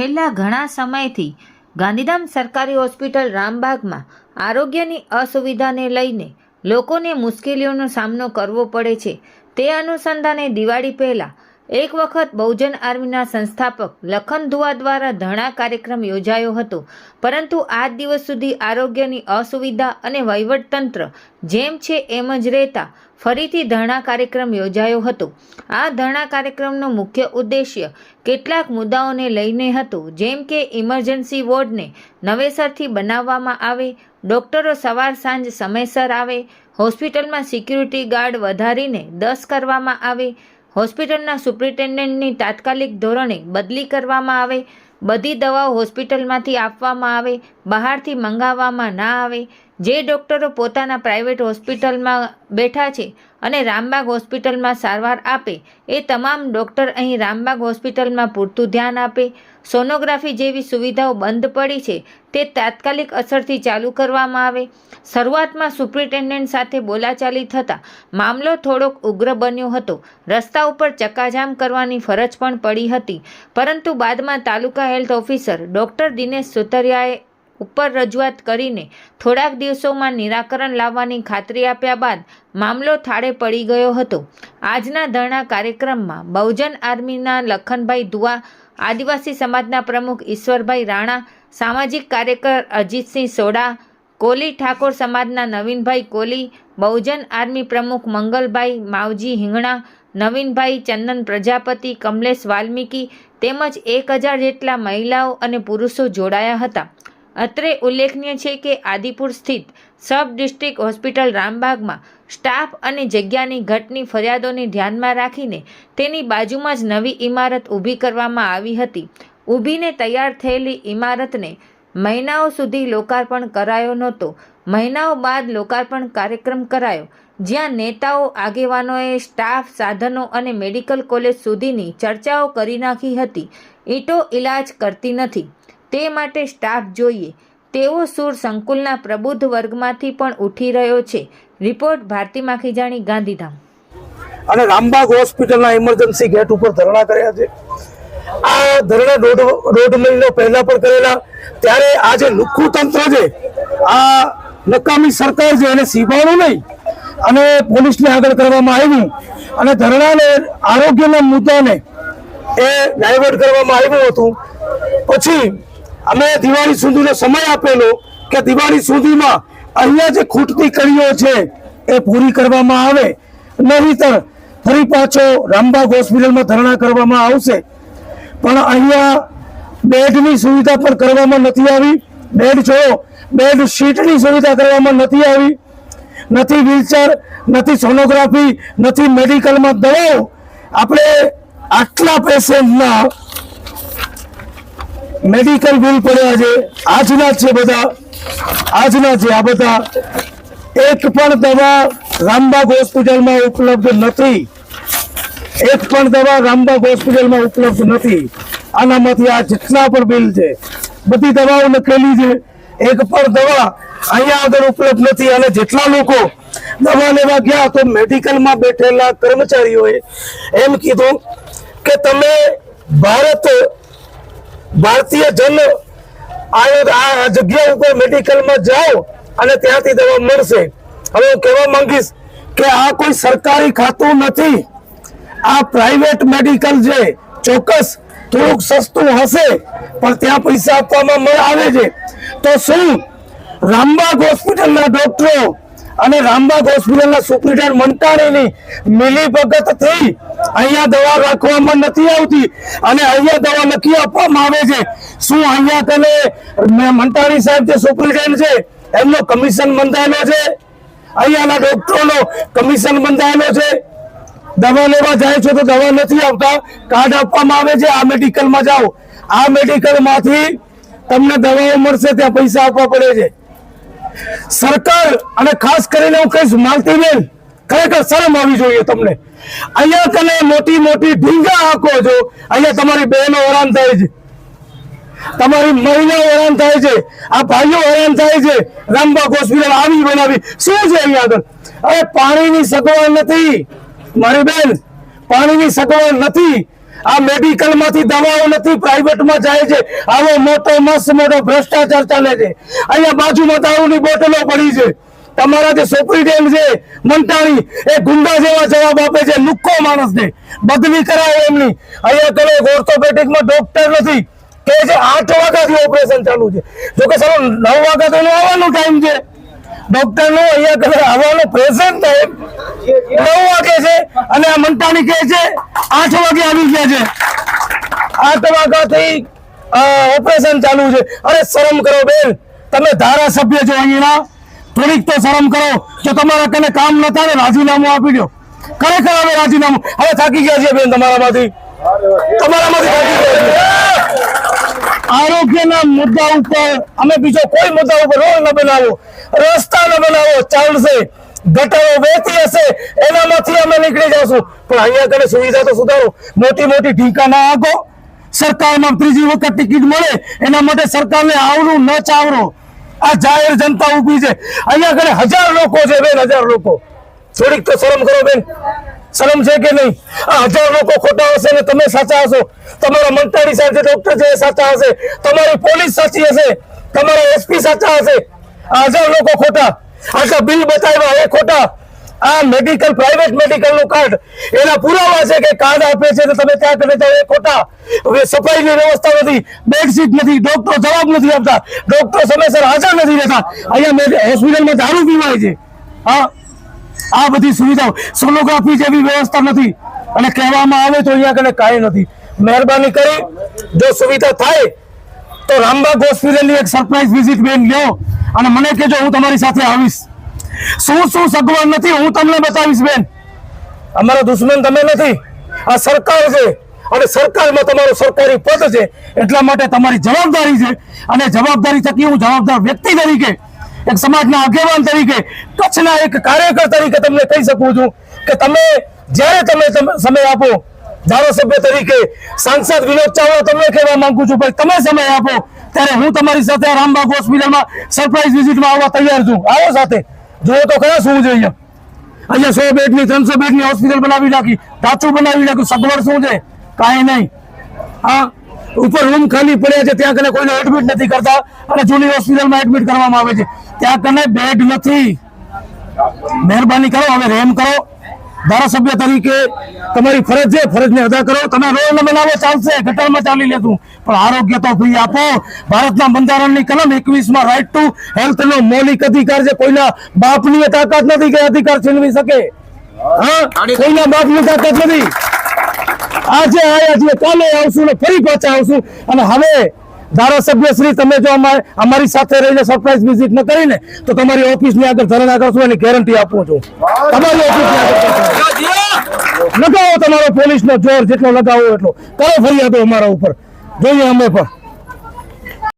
છેલ્લા ઘણા સમયથી ગાંધીધામ સરકારી હોસ્પિટલ રામબાગમાં આરોગ્યની અસુવિધાને લઈને લોકોને મુશ્કેલીઓનો સામનો કરવો પડે છે. તે અનુસંધાને દિવાળી પહેલાં એક વખત બહુજન આર્મીના સંસ્થાપક લખન દુઆ દ્વારા ધરણા કાર્યક્રમ યોજાયો હતો. પરંતુ આજ દિવસ સુધી આરોગ્યની અસુવિધા અને વહીવટતંત્ર જેમ છે એમ જ રહેતા ફરીથી ધરણા કાર્યક્રમ યોજાયો હતો. આ ધરણા કાર્યક્રમનો મુખ્ય ઉદ્દેશ્ય કેટલાક મુદ્દાઓને લઈને હતો, જેમ કે ઇમરજન્સી વોર્ડને નવેસરથી બનાવવામાં આવે, ડૉક્ટરો સવાર સાંજ સમયસર આવે, હોસ્પિટલમાં સિક્યુરિટી ગાર્ડ વધારીને દસ કરવામાં આવે, હોસ્પિટલના સુપ્રિન્ટેન્ડન્ટની તાત્કાલિક ધોરણે બદલી કરવામાં આવે, બધી દવાઓ હોસ્પિટલમાંથી આપવામાં આવે, બહારથી મંગાવવામાં ના આવે જે ડૉક્ટરો પોતાના પ્રાઇવેટ હોસ્પિટલમાં બેઠા છે અને રામબાગ હોસ્પિટલમાં સારવાર આપે, એ તમામ ડૉક્ટર અહીં રામબાગ હોસ્પિટલમાં પૂરતું ધ્યાન આપે. સોનોગ્રાફી જેવી સુવિધાઓ બંધ પડી છે, તે તાત્કાલિક અસરથી ચાલુ કરવામાં આવે. શરૂઆતમાં સુપ્રિન્ટેન્ડન્ટ સાથે બોલાચાલી થતાં મામલો થોડોક ઉગ્ર બન્યો હતો. રસ્તા ઉપર ચક્કાજામ કરવાની ફરજ પણ પડી હતી. પરંતુ બાદમાં taluka health officer doctor Dinesh સુતરિયાએ ઉપર રજૂઆત કરીને થોડાક દિવસોમાં નિરાકરણ લાવવાની ખાતરી આપ્યા બાદ મામલો થાળે પડી ગયો હતો. આજના ધરણા કાર્યક્રમમાં બહુજન આર્મીના લખનભાઈ દુઆ, આદિવાસી સમાજના પ્રમુખ ઈશ્વરભાઈ રાણા, સામાજિક કાર્યકર અજીતસિંહ સોડા, કોલી ઠાકોર સમાજના નવીનભાઈ કોલી, બહુજન આર્મી પ્રમુખ મંગલભાઈ માવજી હિંગણા, નવીનભાઈ ચંદન પ્રજાપતિ, કમલેશ વાલ્મીકી તેમજ એક હજાર જેટલા મહિલાઓ અને પુરુષો જોડાયા હતા. અત્રે ઉલ્લેખનીય છે કે આદિપુર સ્થિત સબ ડિસ્ટ્રિક્ટ હોસ્પિટલ રામબાગમાં સ્ટાફ અને જગ્યાની ઘટની ફરિયાદોને ધ્યાનમાં રાખીને તેની બાજુમાં જ નવી ઇમારત ઊભી કરવામાં આવી હતી. ઊભીને તૈયાર થયેલી ઇમારતને મહિનાઓ સુધી લોકાર્પણ કરાયો નહોતો. મહિનાઓ બાદ લોકાર્પણ કાર્યક્રમ કરાયો, જ્યાં નેતાઓ, આગેવાનોએ સ્ટાફ, સાધનો અને મેડિકલ કોલેજ સુધીની ચર્ચાઓ કરી નાખી હતી. ઈટો ઇલાજ કરતી નથી. તે માટે સ્ટાફ જોઈએ. તેવો સૂર સંકુલના પ્રબુદ્ધ વર્ગમાંથી પણ ઉઠી રહ્યો છે. રિપોર્ટ ભારતી માખીજાણી, ગાંધીધામ. અને રામબાગ હોસ્પિટલના ઇમરજન્સી ગેટ ઉપર ધરણા કર્યા છે. આ ધરણા દોઢ દોઢ મહિનો પહેલા પણ કરેલા. ત્યારે આ જે લુખ્ખું તંત્ર છે, આ નકામી સરકાર છે, એને સીભાણું નહીં. અને પોલીસને આગળ કરવામાં આવ્યું. અને ધરણાને, આરોગ્યના મુદ્દાને એ ડાયવર્ટ કરવામાં આવ્યું હતું. પછી અમે દિવાળી સુધીનો સમય આપેલો કે દિવાળી સુધીમાં અહીંયા જે ખૂટતી કડીઓ છે એ પૂરી કરવામાં આવે. નહીતર ફરી પાછો રામબાગ હોસ્પિટલમાં ધરણા કરવામાં આવશે. પણ અહીંયા બેડની સુવિધા પણ કરવામાં નથી આવી. બેડ જો બેડ શીટની સુવિધા કરવામાં નથી આવી. નથી વ્હીલચેર નથી સોનોગ્રાફી નથી મેડિકલમાં દવાઓ. આપણે આટલા પેશન્ટના મેડિકલ બિલ પડ્યા છે આજના છે બધા. આજના છે આ બધા. એક પણ દવા રામબાગ હોસ્પિટલમાં ઉપલબ્ધ નથી. એક પણ દવા રામબાગ હોસ્પિટલમાં ઉપલબ્ધ નથી. આનામાંથી આ જેટલા પણ બિલ છે, બધી દવાઓ લખેલી છે. એક પણ દવા અહીંયા આગળ ઉપલબ્ધ નથી અને જેટલા લોકો દવા લેવા ગયા તો મેડિકલમાં બેઠેલા કર્મચારીઓએ એમ કીધું કે તમે ભારત ભારતીય જન આ જગ્યા ઉપર મેડિકલમાં જાઓ અને ત્યાંથી દવા મળશે. હવે હું કહેવા માંગીશ કે આ કોઈ સરકારી ખાતું નથી. આ પ્રાઇવેટ મેડિકલ છે. ચોક્કસ થોડુંક સસ્તું હશે, પણ ત્યાં પૈસા આપવામાં આવે છે. તો શું? રામબાગ હોસ્પિટલના ડોક્ટરો અને રામબાગ હોસ્પિટલના સુપ્રિન્ટેન્ડન્ટ મંટાણીની મિલીભગત થઈ અહીંયા દવા રાખવામાં નથી આવતી અને અહીંયા દવા લખી આપવામાં આવે છે. શું અહીંયા તને મંટાણી સાહેબ જે સુપ્રિન્ટેન્ડન્ટ છે, એમનો કમિશન બંધાયેલો છે? અહીંયાના ડોક્ટરોનો કમિશન બંધાયેલો છે? દવા લેવા જાય છો તો દવા નથી આવતા. કાર્ડ આપવામાં આવે છે, આ મેડિકલમાં જાઓ. આ મેડિકલમાંથી તમને દવાઓ મળશે, ત્યાં પૈસા આપવા પડે છે. સરકાર, અને ખાસ કરીને હું કહીશ, માલતીબેન ખરેખર શરમ આવી જોઈએ તમને. અહીંયા તમે મોટી મોટી ઢીંગા હાકો છો. અહીંયા તમારી બહેનો હેરાન થાય છે. તમારી મહિલાઓ હેરાન થાય છે. આ ભાઈઓ હેરાન થાય છે. રામબાગ હોસ્પિટલ આવી બનાવી. શું છે અહીંયા આગળ? અરે પાણીની સગવડ નથી, મારી બેન. પાણીની સગવડ નથી. આ મેડિકલમાંથી દવાઓ નથી પ્રાઇવેટમાં જાય છે. આવો મોટો, મસ્ત મોટો ભ્રષ્ટાચાર ચાલે છે. અહીંયા બાજુમાં દારૂની બોટલો પડી છે. તમારા જે સુપ્રિન્ટેન્ડન્ટ છે મંટાણી એ ગુંડા જેવા જવાબ આપે છે નુક્કો માણસ ને બદલી કરાવે એમની. અહીંયા તમે ઓર્થોપેડિકમાં ડોક્ટર નથી. કે છે આઠ વાગ્યાથી ઓપરેશન ચાલુ છે. જો કે સારો નવ વાગ્યા તો એનો આવવાનો ટાઈમ છે. ડોક્ટર અહીંયા કને આવવાનો પ્રેઝન્ટ ટાઈમ નવ વાગે છે અને આ મંટાણી કહે છે, આઠ વાગે આવી ગયા છે. આઠ વાગ્યાથી ઓપરેશન ચાલુ છે. અરે શરમ કરો બેન. તમે ધારાસભ્ય છો અહીંના. થોડીક તો શરમ કરો જો તમારા કને કામ ન થાય રાજીનામું આપી દો. ખરેખર હવે રાજીનામું હવે થાકી ગયા છે બેન તમારામાંથી. તમારામાંથી આરોગ્યના મુદ્દા ઉપર અમે બીજો કોઈ મુદ્દા ઉપર રોડ ન બનાવો. રસ્તા ન બનાવો, ચાલશે. ગટરો વહેતી હશે, એનામાંથી અમે નીકળી જશું. પણ અહીંયા કને સુવિધા તો સુધારો. મોટી મોટી ઢીંકા ના આગો. સરકારમાં ત્રીજી વખત ટિકિટ મળે, એના માટે સરકારને આવરું ન ચાવરો આ જાહેર જનતા ઊભી છે. અહીંયા આગળ હજાર લોકો છે બેન, હજાર લોકો. થોડીક તો શરમ કરો બેન. શરમ છે કે નહીં? આ હજાર લોકો ખોટા હશે ને તમે સાચા હશો. તમારા મંત્રી સાહેબ જે ડોક્ટર છે એ સાચા હશે, તમારી પોલીસ સાચી હશે, તમારા એસપી સાચા હશે. આ હજાર લોકો ખોટા. આખા બિલ બતાવ્યા, એ ખોટા. આ મેડિકલ પ્રાઇવેટ મેડિકલનું કાર્ડ એના પુરાવા છે કે કાર્ડ આપે છે તો તમે ત્યાં કરે જાઓ એ ખોટા. હવે સફાઈની વ્યવસ્થા નથી, બેડશીટ નથી ડોક્ટર જવાબ નથી આપતા. ડોક્ટર સમયસર હાજર નથી રહેતા. અહીંયા હોસ્પિટલમાં દારૂ પીવાય છે. હા, આ બધી સુવિધાઓ. સોનોગ્રાફી જેવી વ્યવસ્થા નથી. અને કહેવામાં આવે તો અહીંયા કને કાંઈ નથી. મહેરબાની કરી, જો સુવિધા થાય, તો રામબાગ હોસ્પિટલની એક સરપ્રાઈઝ વિઝિટ બેન લ્યો. અને મને કહેજો હું તમારી સાથે આવીશ. શું શું સગવડ નથી? હું તમને બતાવીશ, બેન. અમારો દુશ્મન તમે નથી. આ સરકાર છે અને સરકારમાં તમારું સરકારી પદ છે. એટલા માટે તમારી જવાબદારી છે. અને જવાબદારી થકી હું જવાબદાર વ્યક્તિ તરીકે, એક સમાજના આગેવાન તરીકે, કચ્છના એક કાર્યકર તરીકે તમને કહી શકું છું કે તમે જ્યારે તમે સમય આપો, ધારાસભ્ય તરીકે સાંસદ વિનોદ ચાવડા તમને કહેવા માંગુ છું, ભાઈ, તમે સમય આપો, ત્યારે હું તમારી સાથે રામબાગ હોસ્પિટલમાં સરપ્રાઈઝ વિઝિટમાં આવવા તૈયાર છું. આવો સાથે. જુઓ તો ખરા શું છે અહીંયા? અહીંયા સો બેડની, ત્રણસો બેડની હોસ્પિટલ બનાવી નાખી ઢાંચું બનાવી નાખ્યું, સગવડ શું છે? કાંઈ નહીં. હા, ઉપર રૂમ ખાલી પડ્યા છે, ત્યાં કને કોઈને એડમિટ નથી કરતા અને જૂની હોસ્પિટલમાં એડમિટ કરવામાં આવે છે. ત્યાં કને બેડ નથી. મહેરબાની કરો, હવે રેમ કરો. ધારાસભ્ય તરીકે તમારી ફરજ છે, ફરજને અદા કરો. તમે રોલ ન બનાવો ચાલશે ગટરમાં ચાલી લેતું. પણ આરોગ્ય તો ફ્રી આપો. ભારતના બંધારણની કલમ એકવીસમાં રાઈટ ટુ હેલ્થનો મૌલિક અધિકાર છે. કોઈના બાપની તાકાત નથી કે અધિકાર છીનવી શકે. હા? કોઈના બાપની તાકાત નથી. આજે આવ્યા છીએ, કાલે આવશું ફરી પાછા આવશું. અને હવે ધારાસભ્ય શ્રી, તમે જો અમારે, અમારી સાથે રહીને સરપ્રાઈઝ વિઝિટ ન કરીને, તો તમારી ઓફિસની આગળ ધરણા કરશું એની ગેરંટી આપું છું. તમારી ઓફિસની લગાવો તમારો પોલીસનો જોર, જેટલો લગાવો એટલો. કરો ફરિયાદો અમારા ઉપર. જોઈએ અમે પણ.